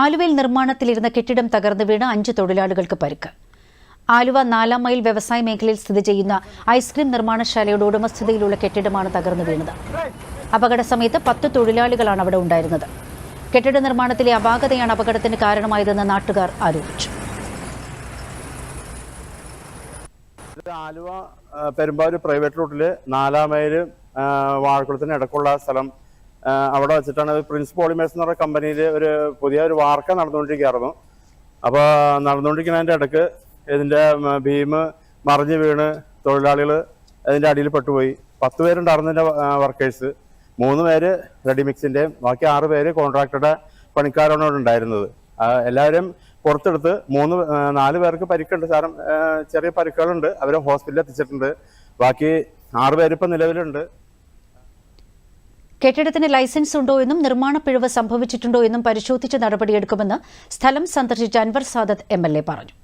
ആലുവയിൽ നിർമ്മാണത്തിലിരുന്ന കെട്ടിടം തകർന്നു വീണ് അഞ്ച് തൊഴിലാളികൾക്ക് പരുക്ക്. ആലുവ നാലാം മൈൽ വ്യവസായ മേഖലയിൽ സ്ഥിതി ചെയ്യുന്ന ഐസ്ക്രീം നിർമ്മാണശാലയുടെ ഉടമസ്ഥതയിലുള്ള കെട്ടിടമാണ് തകർന്നു വീണത്. അപകട സമയത്ത് പത്ത് തൊഴിലാളികളാണ് അവിടെ ഉണ്ടായിരുന്നത്. കെട്ടിട നിർമ്മാണത്തിലെ അപാകതയാണ് അപകടത്തിന് കാരണമായതെന്ന് നാട്ടുകാർ ആരോപിച്ചു. ആലുവ പെരുമ്പാവൂർ പ്രൈവറ്റ് റോട്ടിൽ നാലാം മൈൽ വാഴക്കുളത്തിന് ഇടക്കുള്ള സ്ഥലം അവിടെ വെച്ചിട്ടാണ് പ്രിൻസ് പോളിമേഴ്സ് എന്ന് പറഞ്ഞ കമ്പനിയിൽ ഒരു പുതിയ ഒരു വാർക്ക നടന്നുകൊണ്ടിരിക്കുകയായിരുന്നു. അപ്പോൾ നടന്നുകൊണ്ടിരിക്കുന്നതിന്റെ ഇടയ്ക്ക് ഇതിന്റെ ഭീമ് മറിഞ്ഞ് വീണ് തൊഴിലാളികൾ അതിന്റെ അടിയിൽ പെട്ടുപോയി. പത്ത് പേരുണ്ടായിരുന്നു ഇതിന്റെ വർക്കേഴ്സ് മൂന്ന് പേര് റെഡിമിക്സിന്റെയും ബാക്കി ആറ് പേര് കോൺട്രാക്ടറുടെ പണിക്കാരാണ് അവിടെ ഉണ്ടായിരുന്നത് എല്ലാവരും പുറത്തെടുത്ത് മൂന്ന് നാല് പേർക്ക് പരിക്കുണ്ട്. ആ, ചെറിയ പരിക്കുകളുണ്ട്. അവരെ ഹോസ്പിറ്റലിൽ എത്തിച്ചിട്ടുണ്ട്. ബാക്കി ആറ് പേര് ഇപ്പം നിലവിലുണ്ട്. കെട്ടിടത്തിന് ലൈസൻസ് ഉണ്ടോ എന്നും നിർമ്മാണ പിഴവ് സംഭവിച്ചിട്ടുണ്ടോ എന്നും പരിശോധിച്ച് നടപടിയെടുക്കുമെന്ന് സ്ഥലം സന്ദർശിച്ച അൻവർ സാദത്ത് എം പറഞ്ഞു